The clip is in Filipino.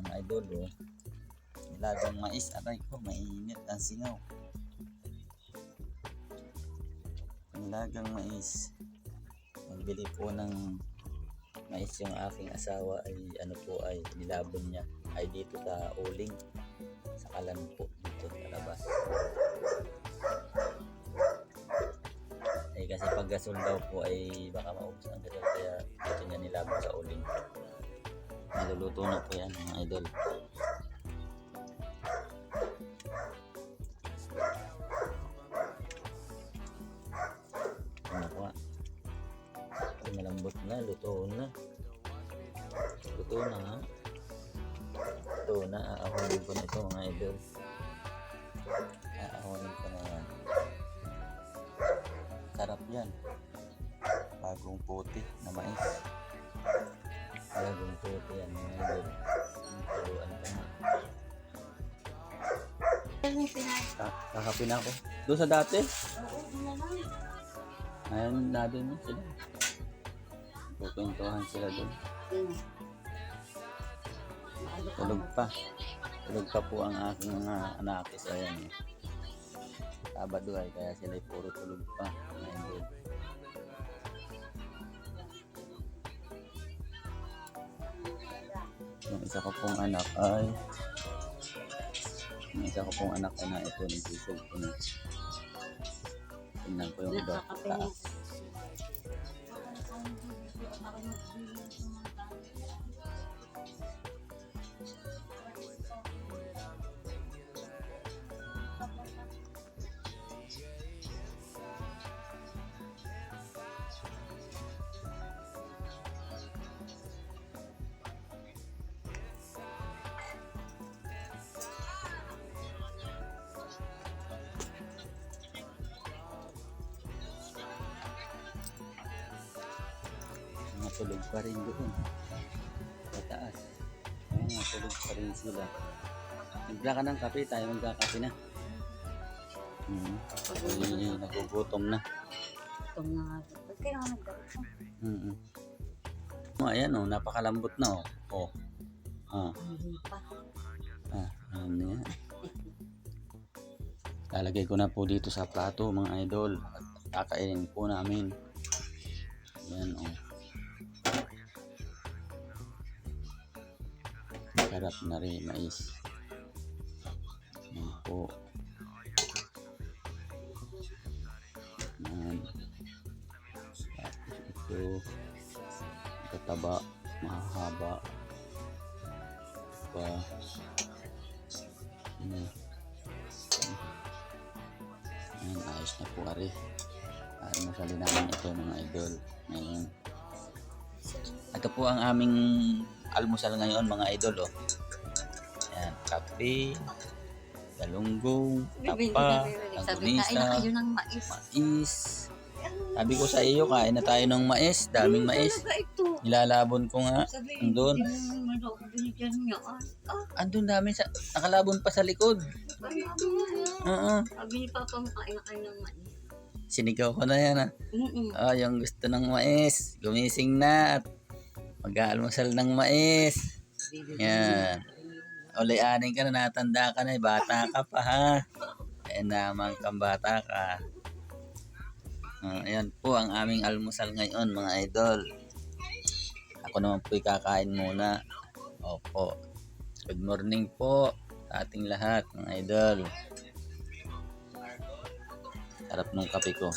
mga idol oh. Nilagang mais, aray ko, mainit ang singaw. Nilagang mais. Nagbili po ng mais yung aking asawa ay ano po ay nilabon niya ay dito sa uling sa kalan po dito sa labas. Eh kasi pag gasol daw po ay baka maubos ang gasol kaya dito niya nilabon sa uling. Naluluto na po yan mga idol. Ano ah. Ay, malambot na, luto na. Luto na ha. Luto na, aahonin ko na ito mga idol. Aahonin ko na yan. Sarap yan. Bagong puti na mais. Bagong puti yan mga idol. Turuan ko na. Ka- Kakapi na ako. Doon sa dati. Ayun, na doon sila. Pupintuhan sila doon. Tulog pa. Tulog pa po ang aking mga anak. So, ayan. eh. Sabado ay kaya sila puro tulog pa. Ngayon doon. Yung isa ko pong anak ay yung isa ko pong anak ay na ito nagsusog ko na. Tingnan ko yung iba. Taas. Tulog pa rin doon. Sa taas. Ayun, mga tulog pa rin sila. Timpla ka ng kape, tayo magkakape na. Hmm. Ay, nagugutom na. Ito nga. Ba't ako nagdaro? Mm Oh, ayan oh, napakalambot na oh. Oh. Ah, ah, ano yan. Lalagay ko na po dito sa plato mga idol. At kakainin po namin. Ayan oh. Sarap na rin mais. Ayan po. Tapos ito. Kataba. Mahaba. Pa. Ayan. Ayan, ayos na po ari. Ay, masali namin ito mga idol. Ngayon. Ito po ang aming almusal ngayon mga idol. Oh. Ayan, kape, galunggong, tapa, ng mais. Sabi ko sa iyo, kain na tayo ng mais. Daming mais. Nilalabon ko nga. Andun. niya. Ah, Andun dami sa, nakalabon pa sa likod. ano ito? Oo. Sabi ni Papa mo kain na kayo ng mais. Sinigaw ko na yan ah. Oh, yung gusto ng mais. Gumising na at mag-aalmusal ng mais. Yan. Uli-anin ka na, natanda ka na, eh, bata ka pa ha. Eh naman kang bata ka. Ah, ayan po ang aming almusal ngayon mga idol. Ako naman po'y kakain muna. Opo. Good morning po sa ating lahat mga idol. Sarap ng kape ko.